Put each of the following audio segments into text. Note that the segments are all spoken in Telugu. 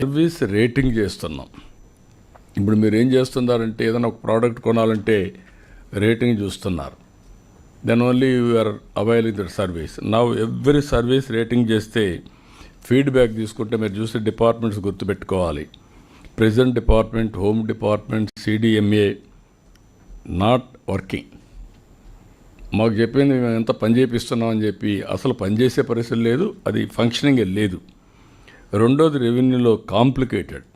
సర్వీస్ రేటింగ్ చేస్తున్నాం. ఇప్పుడు మీరు ఏం చేస్తున్నారంటే ఏదైనా ఒక ప్రోడక్ట్ కొనాలంటే రేటింగ్ చూస్తున్నారు. Then only you're availing that service నా ఎవ్రీ సర్వీస్ రేటింగ్ చేస్తే ఫీడ్బ్యాక్ తీసుకుంటే మీరు చూసే డిపార్ట్మెంట్స్ గుర్తుపెట్టుకోవాలి. Present department home department CDMA not working మాకు చెప్పింది మేము ఎంత పని చేపిస్తున్నామని చెప్పి అసలు పనిచేసే పరిస్థితి లేదు అది ఫంక్షనింగ్ లేదు. రెండోది రెవెన్యూలో complicated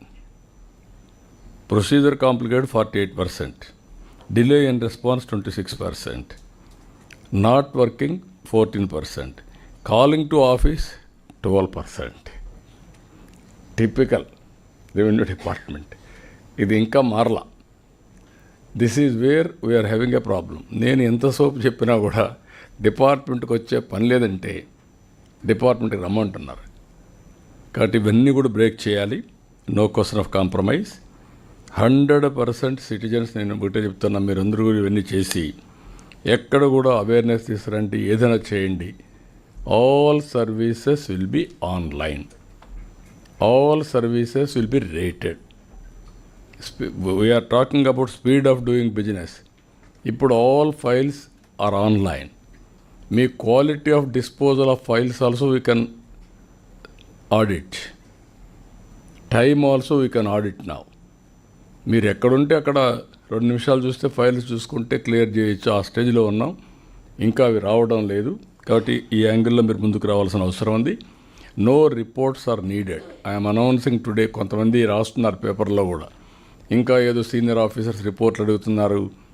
procedure complicated forty eight percent delay in response twenty six percent not working fourteen percent calling to office twelve percent typical revenue department ఇది ఇంకా మారలా. This is where we're having a problem నేను ఎంత సోపు చెప్పినా కూడా డిపార్ట్మెంట్కి వచ్చే పని లేదంటే డిపార్ట్మెంట్కి రమ్మంటున్నారు. కాబట్టి ఇవన్నీ కూడా బ్రేక్ చేయాలి. No question of compromise hundred percent citizens నేను ఒకటే చెప్తున్నా మీరందరూ కూడా ఇవన్నీ చేసి ఎక్కడ కూడా అవేర్నెస్ తీసుకురండి ఏదైనా చేయండి. All services will be online all services will be rated we're talking about speed of doing business ఇప్పుడు all files are online me quality of disposal of files also we can audit. Time also we can audit నా మీరు ఎక్కడుంటే అక్కడ రెండు నిమిషాలు చూస్తే ఫైల్స్ చూసుకుంటే క్లియర్ చేయొచ్చు. ఆ స్టేజ్లో ఉన్నాం. ఇంకా అవి రావడం లేదు. కాబట్టి ఈ యాంగిల్లో మీరు ముందుకు రావాల్సిన అవసరం ఉంది. No reports are needed I'm announcing today కొంతమంది రాస్తున్నారు పేపర్లో కూడా. ఇంకా ఏదో సీనియర్ ఆఫీసర్స్ రిపోర్ట్లు అడుగుతున్నారు.